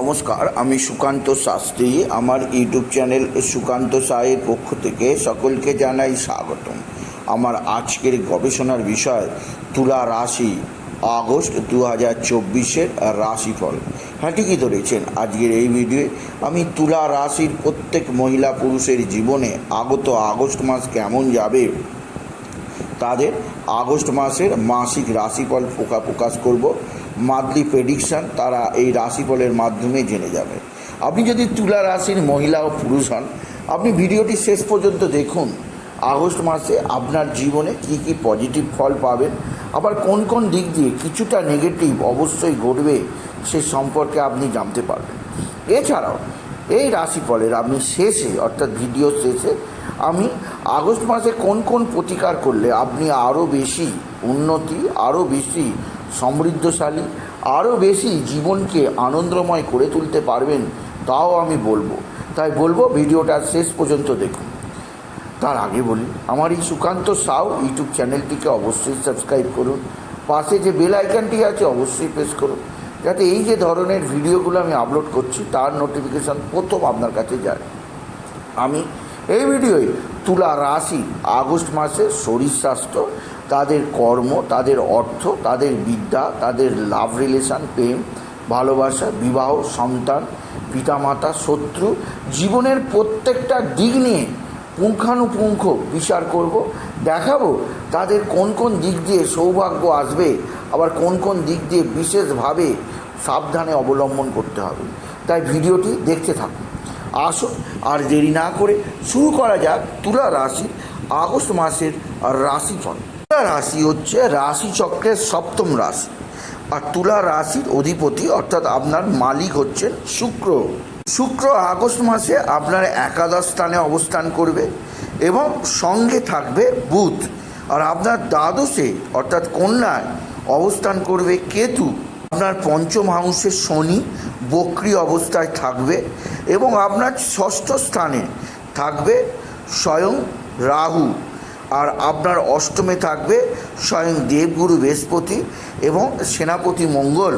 নমস্কার, আমি সুকান্ত শাস্ত্রী। আমার ইউটিউব চ্যানেল সুকান্ত সায়ের পক্ষ থেকে সকলকে জানাই স্বাগতম। আমার আজকের গবেষণার বিষয়, তুলা রাশি, আগস্ট দু হাজার চব্বিশের রাশিফল। হ্যাঁ ঠিকই ধরেছেন, আজকের এই ভিডিওয়ে আমি তুলা রাশির প্রত্যেক মহিলা পুরুষের জীবনে আগত আগস্ট মাস কেমন যাবে, তাদের আগস্ট মাসের মাসিক রাশিফল প্রকাশ করব। মান্থলি প্রেডিকশান তারা এই রাশিফলের মাধ্যমে জেনে যাবে। আপনি যদি তুলা রাশির মহিলা ও পুরুষ হন, আপনি ভিডিওটি শেষ পর্যন্ত দেখুন। আগস্ট মাসে আপনার জীবনে কি কি পজিটিভ ফল পাবেন, আবার কোন কোন দিক দিয়ে কিছুটা নেগেটিভ অবশ্যই ঘটবে সে সম্পর্কে আপনি জানতে পারবেন। এছাড়াও, এই রাশিফলের আপনি শেষে, অর্থাৎ ভিডিও শেষে, আমি আগস্ট মাসে কোন কোন প্রতিকার করলে আপনি আরও বেশি উন্নতি আরও বেশি সমৃদ্ধশালী আরও বেশি জীবনকে আনন্দময় করে তুলতে পারবেন, তাও আমি বলব। তাই বলব ভিডিওটা শেষ পর্যন্ত দেখুন। তার আগে বলি, আমার এই সুকান্ত সাউ ইউটিউব চ্যানেলটিকে অবশ্যই সাবস্ক্রাইব করুন। পাশে যে বেল আইকনটি আছে, অবশ্যই প্রেস করুন। যাতে এই যে ধরনের ভিডিওগুলো আমি আপলোড করছি, তার নোটিফিকেশান প্রথম আপনার কাছে যায়। আমি এই ভিডিওয় তুলা রাশি, আগস্ট মাসে শরীর স্বাস্থ্য তাদের কর্ম, তাদের অর্থ, তাদের বিদ্যা, তাদের লাভ রিলেশন প্রেম, ভালোবাসা, বিবাহ, সন্তান, পিতামাতা, শত্রু, জীবনের প্রত্যেকটা দিক নিয়ে পুঙ্খানুপুঙ্খ বিচার করব, দেখাবো তাদের কোন কোন দিক দিয়ে সৌভাগ্য আসবে, আবার কোন কোন দিক দিয়ে বিশেষভাবে সাবধানে অবলম্বন করতে হবে। তাই ভিডিওটি দেখতে থাকুন। আসুন আর দেরি না করে শুরু করা যাক তুলা রাশি আগস্ট মাসের রাশিফল। তুলা রাশি হচ্ছে রাশিচক্রের সপ্তম রাশি। আর তুলা রাশির অধিপতি অর্থাৎ আপনার মালিক হচ্ছেন শুক্র। শুক্র আগস্ট মাসে আপনার একাদশ স্থানে অবস্থান করবে এবং সঙ্গে থাকবে বুধ। আর আপনার দ্বাদশে অর্থাৎ কন্যায় অবস্থান করবে কেতু। আপনার পঞ্চম হাউসে শনি বক্রি অবস্থায় থাকবে এবং আপনার ষষ্ঠ স্থানে থাকবে স্বয়ং রাহু। আর আপনার অষ্টমে থাকবে স্বয়ং দেবগুরু বৃহস্পতি এবং সেনাপতি মঙ্গল।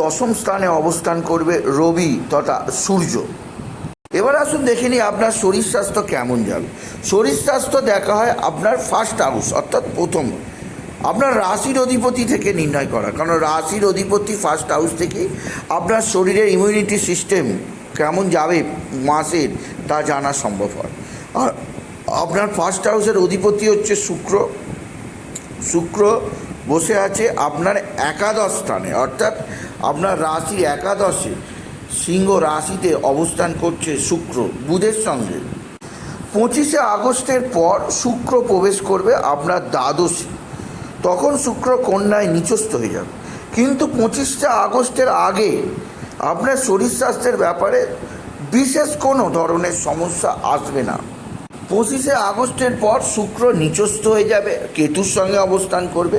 দশম স্থানে অবস্থান করবে রবি তথা সূর্য। এবার আসুন দেখে নিই আপনার শরীর স্বাস্থ্য কেমন যাবে। শরীর স্বাস্থ্য দেখা হয় আপনার ফার্স্ট হাউস অর্থাৎ প্রথম। আপনার রাশির অধিপতি থেকে নির্ণয় করা। কারণ রাশির অধিপতি ফার্স্ট হাউস থেকে আপনার শরীরের ইমিউনিটি সিস্টেম কেমন যাবে, মাসের, তা জানা সম্ভব হয়। আর আপনার ফার্স্ট হাউসের অধিপতি হচ্ছে শুক্র। শুক্র বসে আছে আপনার একাদশ স্থানে, অর্থাৎ আপনার রাশি একাদশে, সিংহ রাশিতে অবস্থান করছে শুক্র, বুধের সঙ্গে। পঁচিশে আগস্টের পর শুক্র প্রবেশ করবে আপনার দ্বাদশে। তখন শুক্র কন্যায় নিচস্থ হয়ে যাবে। কিন্তু পঁচিশে আগস্টের আগে আপনার শরীর স্বাস্থ্যের ব্যাপারে বিশেষ কোনো ধরনের সমস্যা আসবে না। পঁচিশে আগস্টের পর শুক্র নিচস্থ হয়ে যাবে, কেতুর সঙ্গে অবস্থান করবে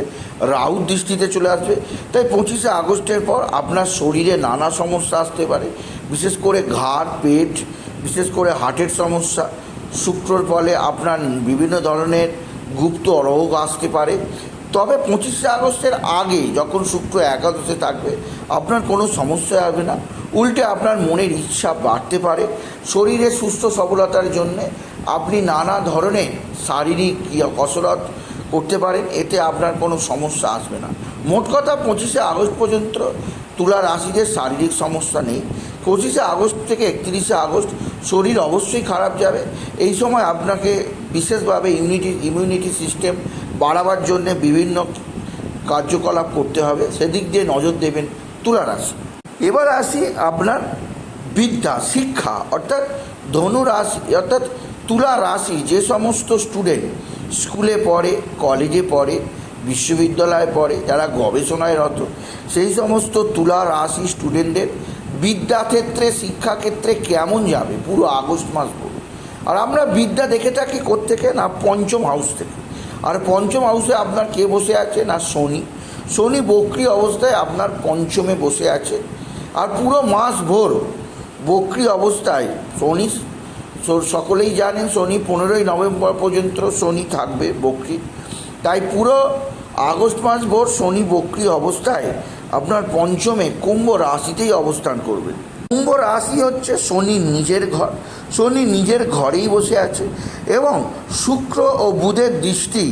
রাহুর দৃষ্টিতে চলে আসবে। তাই পঁচিশে আগস্টের পর আপনার শরীরে নানা সমস্যা আসতে পারে, বিশেষ করে ঘাড়, পেট, বিশেষ করে হার্টের সমস্যা। শুক্রর ফলে আপনার বিভিন্ন ধরনের গুপ্ত রোগ আসতে পারে। তবে পঁচিশে আগস্টের আগে যখন শুক্র একাদশে থাকবে, আপনার কোনো সমস্যা হবে না। উল্টে আপনার মনের ইচ্ছা বাড়তে পারে। শরীরে সুস্থ সবলতার জন্যে আপনি নানা ধরনের শারীরিক কসরত করতে পারেন, এতে আপনার কোনো সমস্যা আসবে না। মোট কথা পঁচিশে আগস্ট পর্যন্ত তুলা রাশিদের শারীরিক সমস্যা নেই। পঁচিশে আগস্ট থেকে একত্রিশে আগস্ট শরীর অবশ্যই খারাপ যাবে। এই সময় আপনাকে বিশেষভাবে ইমিউনিটি ইমিউনিটি সিস্টেম বাড়াবার জন্যে বিভিন্ন কার্যকলাপ করতে হবে। সেদিক দিয়ে নজর দেবেন তুলা রাশি। এবার আসি আপনার বিদ্যা, শিক্ষা, অর্থাৎ ধনু রাশি, অর্থাৎ তুলা রাশি, যে সমস্ত স্টুডেন্ট স্কুলে পড়ে কলেজে পড়ে, বিশ্ববিদ্যালয়ে পড়ে, যারা গবেষণায় রত, সেই সমস্ত তুলা রাশি স্টুডেন্টদের বিদ্যাক্ষেত্রে, শিক্ষাক্ষেত্রে কেমন যাবে? পুরো আগস্ট মাস পড়ুন আর আমরা বিদ্যা দেখে থাকি কোত্থেকে? না, পঞ্চম হাউস থেকে। আর পঞ্চম হাউসে আপনার কে বসে আছে? না, শনি। শনি বক্রি অবস্থায় আপনার পঞ্চমে বসে আছে। আর পুরো মাস ভোর বক্রি অবস্থায় শনি স- সকলেই জানেন শনি পনেরোই নভেম্বর পর্যন্ত শনি থাকবে বক্রি। তাই পুরো আগস্ট মাস ভোর শনি বক্রি অবস্থায় আপনার পঞ্চমে কুম্ভ রাশিতেই অবস্থান করবে কুম্ভ রাশি হচ্ছে শনি নিজের ঘর, শনি নিজের ঘরেই বসে আছে এবং শুক্র ও বুধের দৃষ্টি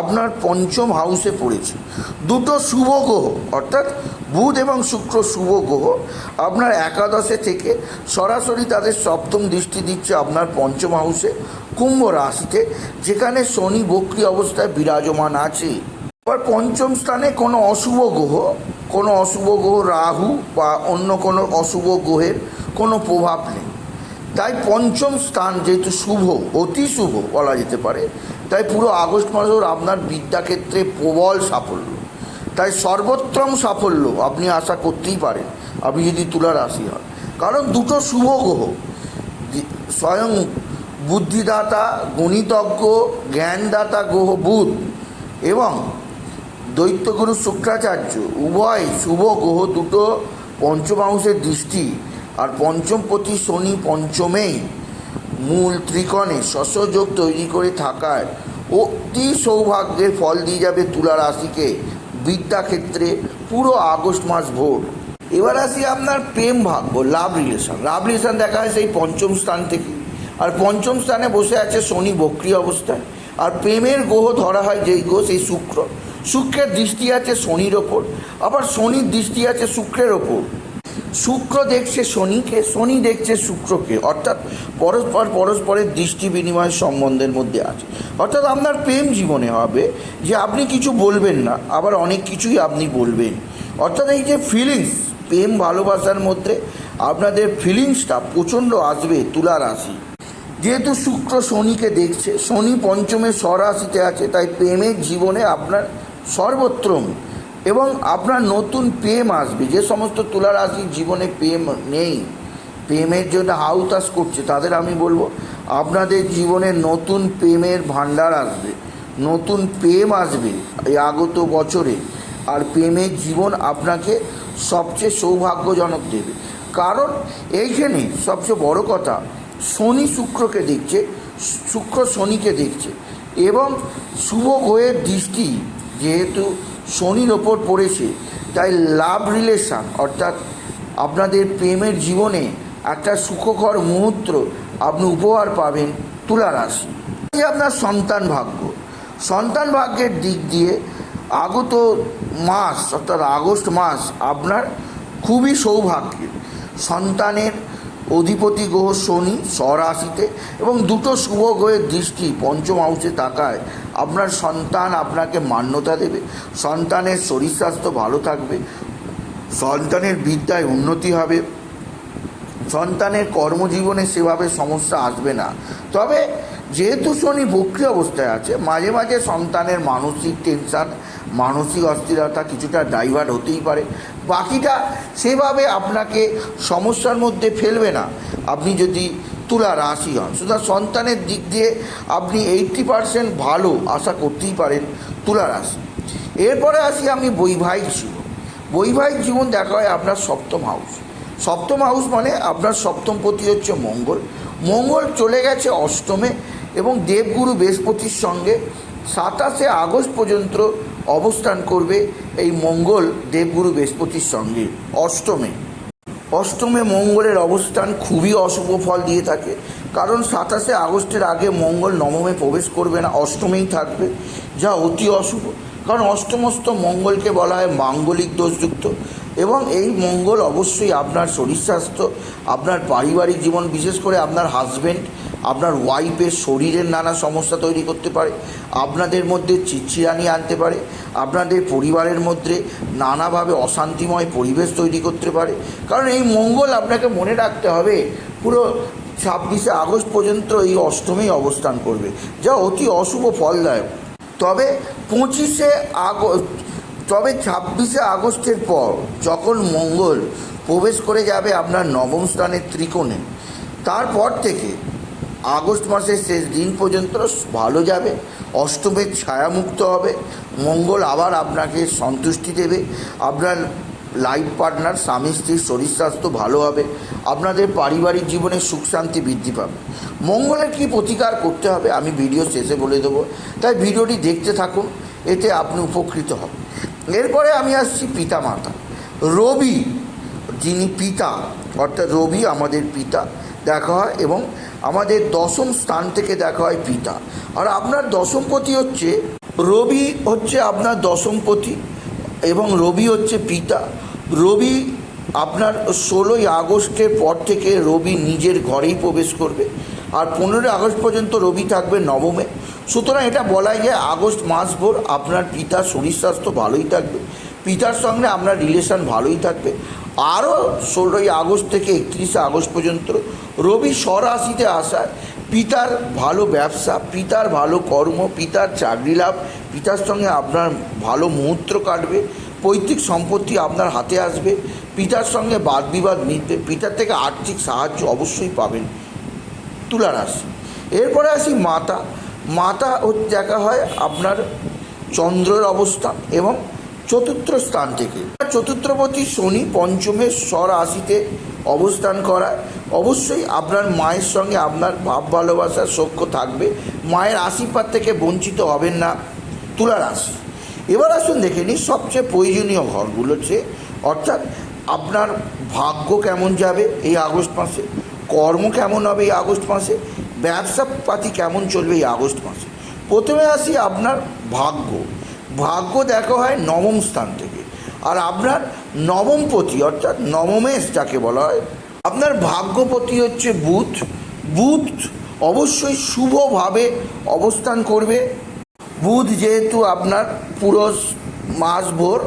আপনার পঞ্চম হাউসে পড়েছে। দুটো শুভ গ্রহ, অর্থাৎ বুধ এবং শুক্র শুভ গ্রহ, আপনার একাদশে থেকে সরাসরি তাদের সপ্তম দৃষ্টি দিচ্ছে আপনার পঞ্চম হাউসে কুম্ভ রাশিতে, যেখানে শনি বক্রি অবস্থায় বিরাজমান আছে। আবার পঞ্চম স্থানে কোনো অশুভ গ্রহ কোনো অশুভ গ্রহ রাহু বা অন্য কোনো অশুভ গ্রহের কোনো প্রভাব নেই। তাই পঞ্চম স্থান যেহেতু শুভ, অতি শুভ বলা যেতে পারে, তাই পুরো আগস্ট মাসের আপনার বিদ্যাক্ষেত্রে প্রবল সাফল্য। তাই সর্বোত্তম সাফল্য আপনি আশা করতেই পারেন, আপনি যদি তুলা রাশি হন। কারণ দুটো শুভ গ্রহ স্বয়ং বুদ্ধিদাতা, গণিতজ্ঞ, জ্ঞানদাতা গ্রহ বুধ এবং দৈত্যগুরু শুক্রাচার্য, উভয় শুভ গ্রহ দুটো পঞ্চমাংশের দৃষ্টি আর পঞ্চমপতি শনি পঞ্চমেই মূল ত্রিকোণে শস্যযোগ তৈরি করে থাকায় অতি সৌভাগ্যের ফল দিয়ে যাবে তুলা রাশিকে বিদ্যাক্ষেত্রে পুরো আগস্ট মাস ভোর। এবার আসি আপনার প্রেম ভাগ্য লাভ রিলেশন লাভ রিলেশন দেখা হয় সেই পঞ্চম স্থান থেকে। আর পঞ্চম স্থানে বসে আছে শনি বক্রি অবস্থায়। আর প্রেমের গ্রহ ধরা হয় যেই গ্রহ, সেই শুক্র। শুক্রের দৃষ্টি আছে শনির ওপর, আবার শনির দৃষ্টি আছে শুক্রের ওপর। শুক্র দেখছে শনিকে, শনি দেখছে শুক্রকে, অর্থাৎ পরস্পর পরস্পরের দৃষ্টি বিনিময় সম্বন্ধের মধ্যে আছে। অর্থাৎ আপনার প্রেম জীবনে হবে যে আপনি কিছু বলবেন না, আবার অনেক কিছুই আপনি বলবেন। অর্থাৎ এই যে ফিলিংস প্রেম ভালোবাসার মধ্যে আপনাদের ফিলিংসটা প্রচণ্ড আসবে তুলা রাশি। যেহেতু শুক্র শনিকে দেখছে, শনি পঞ্চমে স্বরাশিতে আছে, তাই প্রেমের জীবনে আপনার সর্বত্রম এবং আপনার নতুন প্রেম আসবে। যে সমস্ত তুলা রাশির জীবনে প্রেম নেই, প্রেমের জন্য হাউতাস করছে, তাদের আমি বলব, আপনাদের জীবনে নতুন প্রেমের ভাণ্ডার আসবে, নতুন প্রেম আসবে এই আগত বছরে, আর প্রেমের জীবন আপনাকে সবচেয়ে সৌভাগ্যজনক দেবে। কারণ এইখানে সবচেয়ে বড় কথা, শনি শুক্রকে দেখছে, শুক্র শনিকে দেখছে, এবং শুভ গ্রহের দৃষ্টি যেহেতু শনির ওপর পড়েছে, তাই লাভ রিলেশন অর্থাৎ আপনাদের প্রেমের জীবনে একটা সুখকর মুহূর্ত আপনি উপহার পাবেন তুলা রাশি। আপনার সন্তান ভাগ্য। সন্তান ভাগ্যের দিক দিয়ে আগত মাস, অর্থাৎ আগস্ট মাস আপনার খুবই সৌভাগ্যের। সন্তানের অধিপতি গ্রহ শনি, স্বরাশিতে এবং দুটো শুভ গ্রহের দৃষ্টি পঞ্চম হাউসে তাকায়। আপনার সন্তান আপনাকে মান্যতা দেবে। সন্তানের শরীর স্বাস্থ্য ভালো থাকবে। সন্তানের বিদ্যায় উন্নতি হবে। সন্তানের কর্মজীবনে সেভাবে সমস্যা আসবে না। তবে যেহেতু শনি বক্রি অবস্থায় আছে, মাঝে মাঝে সন্তানের মানসিক টেনশান মানসিক অস্থিরতা কিছুটা ডাইভার্ট হতেই পারে। বাকিটা সেভাবে আপনাকে সমস্যার মধ্যে ফেলবে না। আপনি যদি তুলা রাশি হন, সুতরাং সন্তানের দিক দিয়ে আপনি এইটটি পারসেন্ট ভালো আশা করতেই পারেন তুলা রাশি। এরপরে আসি আমি বৈবাহিক জীবন। বৈবাহিক জীবন দেখা হয় আপনার সপ্তম হাউস সপ্তম হাউস মানে আপনার সপ্তম পতি হচ্ছে মঙ্গল। মঙ্গল চলে গেছে অষ্টমে এবং দেবগুরু বৃহস্পতির সঙ্গে সাতাশে আগস্ট পর্যন্ত অবস্থান করবে এই মঙ্গল দেবগুরু বৃহস্পতির সঙ্গে, অষ্টমে। অষ্টমে মঙ্গলের অবস্থান খুবই অশুভ ফল দিয়ে থাকে। কারণ সাতাশে আগস্টের আগে মঙ্গল নবমে প্রবেশ করবে না, অষ্টমেই থাকবে, যা অতি অশুভ। কারণ অষ্টমস্ত মঙ্গলকে বলা হয় মাঙ্গলিক দোষযুক্ত। এবং এই মঙ্গল অবশ্যই আপনার শরীর স্বাস্থ্য আপনার পারিবারিক জীবন, বিশেষ করে আপনার হাজব্যান্ড আপনার ওয়াইফের শরীরের নানা সমস্যা তৈরি করতে পারে, আপনাদের মধ্যে চিচিরানি আনতে পারে, আপনাদের পরিবারের মধ্যে নানাভাবে অশান্তিময় পরিবেশ তৈরি করতে পারে। কারণ এই মঙ্গল আপনাকে মনে রাখতে হবে, পুরো ছাব্বিশে আগস্ট পর্যন্ত এই অষ্টমেই অবস্থান করবে, যা অতি অশুভ ফলদায়ক। তবে পঁচিশে আগস্ট, তবে ছাব্বিশে আগস্টের পর যখন মঙ্গল প্রবেশ করে যাবে আপনার নবম স্থানের ত্রিকোণে, তারপর থেকে আগস্ট মাসের শেষ দিন পর্যন্ত ভালো যাবে, অষ্টমের ছায়ামুক্ত হবে, মঙ্গল আবার আপনাকে সন্তুষ্টি দেবে, আপনার লাইফ পার্টনার স্বামী, স্ত্রীর শরীর স্বাস্থ্য ভালো হবে, আপনাদের পারিবারিক জীবনে সুখ শান্তি বৃদ্ধি পাবে। মঙ্গলের কী প্রতিকার করতে হবে আমি ভিডিও শেষে বলে দেবো। তাই ভিডিওটি দেখতে থাকুন, এতে আপনি উপকৃত হবেন। এরপরে আমি আসছি পিতা মাতা রবি, যিনি পিতা, অর্থাৎ রবি আমাদের পিতা দেখা হয় এবং আমাদের দশম স্থান থেকে দেখা হয় পিতা। আর আপনার দশমপতি হচ্ছে, রবি হচ্ছে আপনার দশমপতি এবং রবি হচ্ছে পিতা। রবি আপনার ষোলোই আগস্টের পর থেকে রবি নিজের ঘরেই প্রবেশ করবে। আর পনেরোই আগস্ট পর্যন্ত রবি থাকবে নবমে। সুতরাং এটা বলাই যায়, আগস্ট মাস মাসভর আপনার পিতার শরীর স্বাস্থ্য ভালোই থাকবে। পিতার সঙ্গে আপনার রিলেশন ভালোই থাকবে। আরও ষোলোই আগস্ট থেকে একত্রিশে আগস্ট পর্যন্ত রবি স্বরাশিতে আসায় পিতার ভালো ব্যবসা, পিতার ভালো কর্ম, পিতার চাকরি লাভ, পিতার সঙ্গে আপনার ভালো মুহূর্ত কাটবে, পৈতৃক সম্পত্তি আপনার হাতে আসবে, পিতার সঙ্গে বাদ বিবাদ মিটবে, পিতার থেকে আর্থিক সাহায্য অবশ্যই পাবেন তুলা রাশি। এরপরে আসি মাতা। মাতা দেখা হয় আপনার চন্দ্রের অবস্থান এবং চতুর্থ স্থান থেকে। চতুর্থপতি শনি পঞ্চমের স্বরাশিতে অবস্থান করায়। অবশ্যই আপনার মায়ের সঙ্গে আপনার ভাব ভালোবাসার সখ্য থাকবে। মায়ের আশীর্বাদ থেকে বঞ্চিত হবেন না তুলা রাশি এবার আসুন দেখে নিই সবচেয়ে প্রয়োজনীয় ঘরগুলো হচ্ছে, অর্থাৎ আপনার ভাগ্য কেমন যাবে এই আগস্ট মাসে, কর্ম কেমন হবে এই আগস্ট মাসে, ব্যবসাপাতি কেমন চলবে এই আগস্ট মাসে। প্রথমে আসি আপনার ভাগ্য। ভাগ্য দেখা হয় নবম স্থান থেকে। আর আপনার নবমপতি অর্থাৎ নবমেশ যাকে বলা হয় আপনার ভাগ্যপতি হচ্ছে বুধ। বুধ অবশ্যই শুভভাবে অবস্থান করবে। বুধ যেহেতু আপনার পুরো মাসভর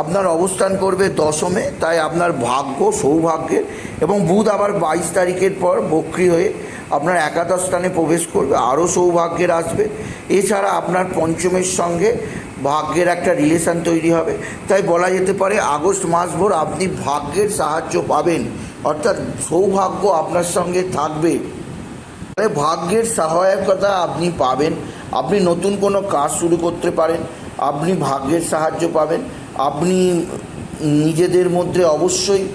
আপনার অবস্থান করবে দশমে, তাই আপনার ভাগ্য সৌভাগ্যের এবং বুধ আবার বাইশ তারিখের পর বক্রি হয়ে আপনার একাদশ স্থানে প্রবেশ করবে, আরও সৌভাগ্যের আসবে। এছাড়া আপনার পঞ্চমের সঙ্গে ভাগ্যের একটা রিলেশন তৈরি হবে। তাই বলা যেতে পারে আগস্ট মাসভর আপনি ভাগ্যের সাহায্য পাবেন। অর্থাৎ সৌভাগ্য আপনার সঙ্গে থাকবে। তাহলে ভাগ্যের সহায়কতা আপনি পাবেন। আপনি নতুন কোনো কাজ শুরু করতে পারেন। আপনি ভাগ্যের সাহায্য পাবেন। আপনি নিজেদের মধ্যে অবশ্যই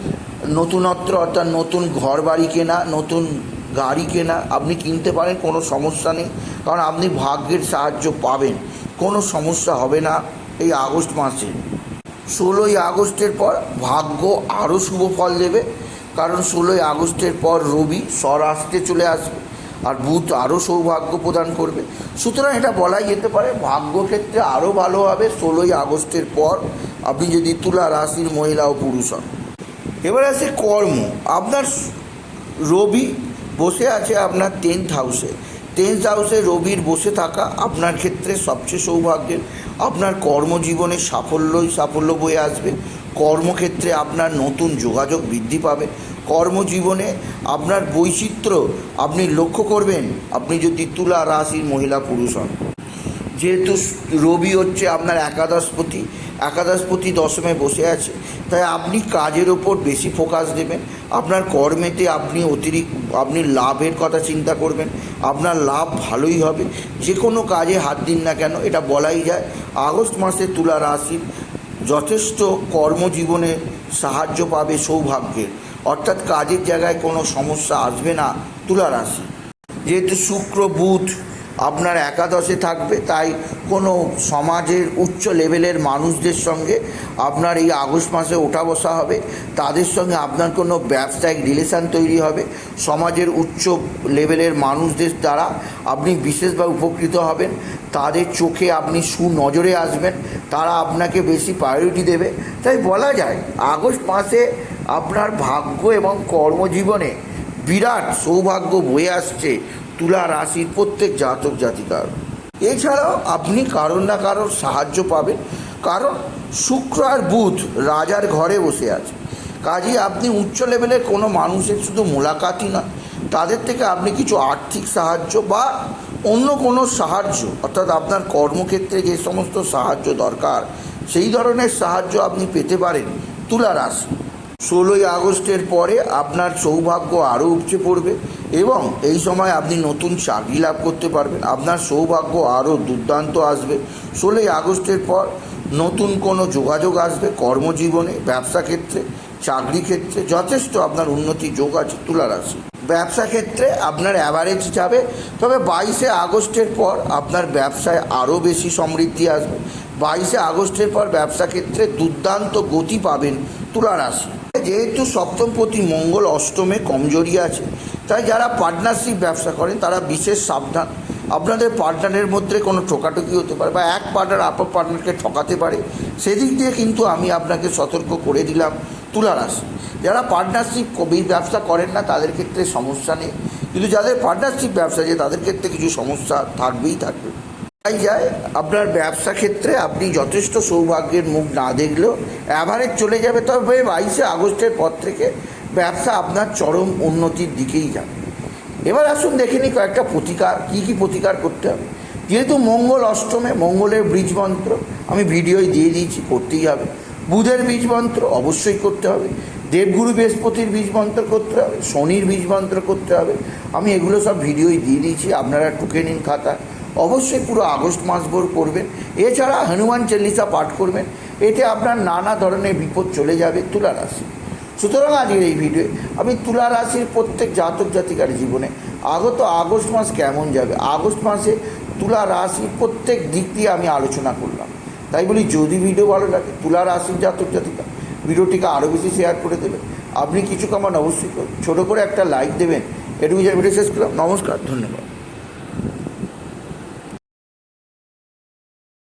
নতুনত্ব অর্থাৎ নতুন ঘর বাড়ি কেনা, নতুন গাড়ি কেনা, আপনি কিনতে পারেন, কোনো সমস্যা নেই। কারণ আপনি ভাগ্যের সাহায্য পাবেন। কোনো সমস্যা হবে না এই আগস্ট মাসে। ষোলোই আগস্টের পর ভাগ্য আরও শুভ ফল দেবে। কারণ ষোলোই আগস্টের পর রবি স্বরাষ্ট্রে চলে আসবে আর বুধ আরও সৌভাগ্য প্রদান করবে। সুতরাং এটা বলাই যেতে পারে ভাগ্য ক্ষেত্রে আরও ভালো হবে ষোলোই আগস্টের পর আপনি যদি তুলা রাশির মহিলা ও পুরুষ হন। এবার আছে কর্ম। আপনার রবি বসে আছে আপনার টেন্থ হাউসে টেন্থ হাউসে রবির বসে থাকা আপনার ক্ষেত্রে সবচেয়ে সৌভাগ্যের। আপনার কর্মজীবনে সাফল্যই সাফল্য বয়ে আসবে। কর্মক্ষেত্রে আপনার নতুন যোগাযোগ বৃদ্ধি পাবে। কর্মজীবনে আপনার বৈচিত্র্য আপনি লক্ষ্য করবেন, আপনি যদি তুলা রাশির মহিলা পুরুষ হন। যেহেতু রবি হচ্ছে আপনার একাদশপতি একাদশপতি দশমে বসে আছে, তাই আপনি কাজের ওপর বেশি ফোকাস দেবেন। আপনার কর্মেতে আপনি অতিরিক্ত, আপনি লাভের কথা চিন্তা করবেন, আপনার লাভ ভালোই হবে। যে কোনো কাজে হাত দিন না কেন, এটা বলাই যায়। আগস্ট মাসে তুলা রাশির যথেষ্ট কর্মজীবনে সাহায্য পাবে সৌভাগ্যের অর্থাৎ কাজের জায়গায় কোনো সমস্যা আসবে না তুলা রাশি। যেহেতু শুক্র, বুধ আপনার একাদশে থাকবে, তাই কোনো সমাজের উচ্চ লেভেলের মানুষদের সঙ্গে আপনার এই আগস্ট মাসে ওঠা বসা হবে। তাদের সঙ্গে আপনার কোনো ব্যবসায়িক রিলেশান তৈরি হবে। সমাজের উচ্চ লেভেলের মানুষদের দ্বারা আপনি বিশেষভাবে উপকৃত হবেন। তাদের চোখে আপনি সুনজরে আসবেন। তারা আপনাকে বেশি প্রায়োরিটি দেবে। তাই বলা যায়, আগস্ট মাসে আপনার ভাগ্য এবং কর্মজীবনে বিরাট সৌভাগ্য বয়ে আসছে। তুলা রাশির প্রত্যেক জাতক জাতিকার। এছাড়াও আপনি কারোর না কারোর সাহায্য পাবেন, কারণ শুক্র আর বুধ রাজার ঘরে বসে আছে। কাজেই আপনি উচ্চ লেভেলের কোনো মানুষের শুধু মোলাকাতই নয়, তাদের থেকে আপনি কিছু আর্থিক সাহায্য বা অন্য কোনো সাহায্য, অর্থাৎ আপনার কর্মক্ষেত্রে যে সমস্ত সাহায্য দরকার, সেই ধরনের সাহায্য আপনি পেতে পারেন তুলা রাশি। ষোলোই আগস্টের পরে আপনার সৌভাগ্য আরও উপচে পড়বে এবং এই সময় আপনি নতুন চাকরি লাভ করতে পারবেন। আপনার সৌভাগ্য আরও দুর্দান্ত আসবে। ষোলোই আগস্টের পর নতুন কোনো যোগাযোগ আসবে কর্মজীবনে, ব্যবসা ক্ষেত্রে, চাকরি ক্ষেত্রে, যথেষ্ট আপনার উন্নতি যোগ আছে তুলা রাশি। ব্যবসা ক্ষেত্রে আপনার অ্যাভারেজ যাবে, তবে বাইশে আগস্টের পর আপনার ব্যবসায় আরও বেশি সমৃদ্ধি আসবে। বাইশে আগস্টের পর ব্যবসা ক্ষেত্রে দুর্দান্ত গতি পাবেন তুলা রাশি। যেহেতু সপ্তম প্রতি মঙ্গল অষ্টমে কমজোরি আছে, তাই যারা পার্টনারশিপ ব্যবসা করেন, তারা বিশেষ সাবধান। আপনাদের পার্টনারের মধ্যে কোনো ঠোকাঠুকি হতে পারে বা এক পার্টনার আপর পার্টনারকে ঠকাতে পারে, সেদিক দিয়ে কিন্তু আমি আপনাকে সতর্ক করে দিলাম তুলা রাশি। যারা পার্টনারশিপ ব্যবসা করেন না, তাদের ক্ষেত্রে সমস্যা নেই। কিন্তু যাদের পার্টনারশিপ ব্যবসা আছে, তাদের ক্ষেত্রে কিছু সমস্যা থাকবেই থাকবে। তাই যায়, আপনার ব্যবসা ক্ষেত্রে আপনি যথেষ্ট সৌভাগ্যের মুখ না দেখলেও অ্যাভারেজ চলে যাবে। তবে বাইশে আগস্টের পর থেকে ব্যবসা আপনার চরম উন্নতির দিকেই যাবে। এবার আসুন দেখে নিই কয়েকটা প্রতিকার, কী কী প্রতিকার করতে হবে। যেহেতু মঙ্গল অষ্টমে, মঙ্গলের বীজ মন্ত্র আমি ভিডিওয় দিয়ে দিয়েছি, করতেই হবে। বুধের বীজ মন্ত্র অবশ্যই করতে হবে। দেবগুরু বৃহস্পতির বীজ মন্ত্র করতে হবে। শনির বীজ মন্ত্র করতে হবে। আমি এগুলো সব ভিডিওই দিয়ে দিয়েছি, আপনারা টুকে নিন খাতা। অবশ্যই পুরো আগস্ট মাস ভোর করবেন এছাড়া হনুমান চল্লিশা পাঠ করবেন। এতে আপনার নানা ধরনের বিপদ চলে যাবে তুলা রাশি। সুতরাং আজকের এই ভিডিও আমি তুলা রাশির প্রত্যেক জাতক জাতিকার জীবনে আগত আগস্ট মাস কেমন যাবে, আগস্ট মাসে তুলা রাশির প্রত্যেক দিক দিয়ে আমি আলোচনা করলাম। তাই বলি, যদি ভিডিও ভালো লাগে, তুলা রাশির জাতক জাতিকা, ভিডিওটিকে আরও বেশি শেয়ার করে দেবেন। আপনি কিছু কামান অবশ্যই করুন। ছোটো করে একটা লাইক দেবেন। এটুকু ভিডিও শেষ করলাম। নমস্কার, ধন্যবাদ।